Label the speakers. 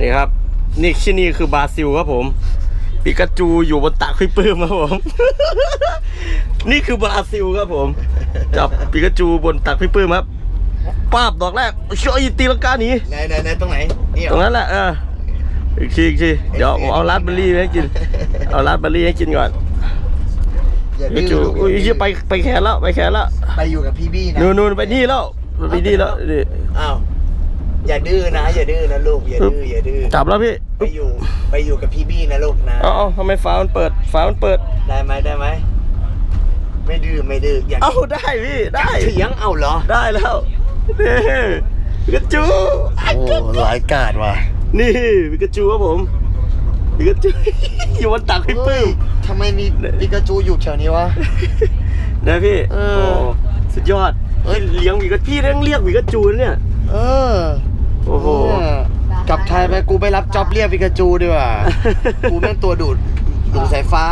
Speaker 1: นี่ครับ นี่ที่นี่คือบราซิลครับผมปิกาจูอยู่บนตักพี่ปื้มครับผม นี่คือบราซิลครับผม จับปิกาจูบนตักพี่ปื้มครับป้าบดอกแรกช่วยตีลังกาหนี
Speaker 2: ไหนไหนไหนตรงไหนนี่เห
Speaker 1: ต
Speaker 2: ร
Speaker 1: รง
Speaker 2: อ
Speaker 1: นั้นแหละเอออีกทีอีกทีเดี๋ยวผมเอาราสเบอร์รี่ให้กิน เอาราสเบอร์รี่ให้กินก่อน
Speaker 2: อย่า
Speaker 1: ปิ
Speaker 2: ดื้
Speaker 1: กาจู
Speaker 2: ลูก
Speaker 1: อุ้ย
Speaker 2: อย่า
Speaker 1: เหี้ย
Speaker 2: ดื้อ
Speaker 1: ไปไปแขนแล้วไปแขนแล้ว
Speaker 2: ไปอยู่กับพี่บี้นะ
Speaker 1: นู่นนู่นไปนี่แล้วไปนี่แล้วนี่
Speaker 2: อ้าว อย่าดื้อนะ อย่าดื้อนะลูก อย่าดื้อ อย่าดื้อ
Speaker 1: จับแล้วพี่
Speaker 2: ไปอยู่ ไปอยู่กับพี่บี้นะลูกนะ
Speaker 1: เอาเอาทำไมฟ้ามันเปิด ฟ้ามันเปิด
Speaker 2: ได้ไหมได้ไหม ไม่ดื้อ ไม่ดื้อ อย่า
Speaker 1: เอาได้พี่ ได้
Speaker 2: เถียงเอาเหรอ
Speaker 1: ได้แล้วนี่ปิกาจู
Speaker 2: โอ้หลายกาดว่ะ
Speaker 1: นี่ปิกาจูครับผมปิกาจูอยู่บนตักพี่ปื้ม
Speaker 2: ทำไมมีปิกาจูอยู่แถวนี้วะ
Speaker 1: นะพี่
Speaker 2: เออ
Speaker 1: โอ้ สุดยอดเอ้ยเลี้ยงปิกาพี่เลี้ยงเรียกปิกาจูนะเนี่ย
Speaker 2: เออ
Speaker 1: โอ้โห
Speaker 2: เนี่ยกลับไทยไปกูไปรับจ็อบเรียกปิกาจูดีกว่า กูแม่งตัวดูดดูดสายฟ้า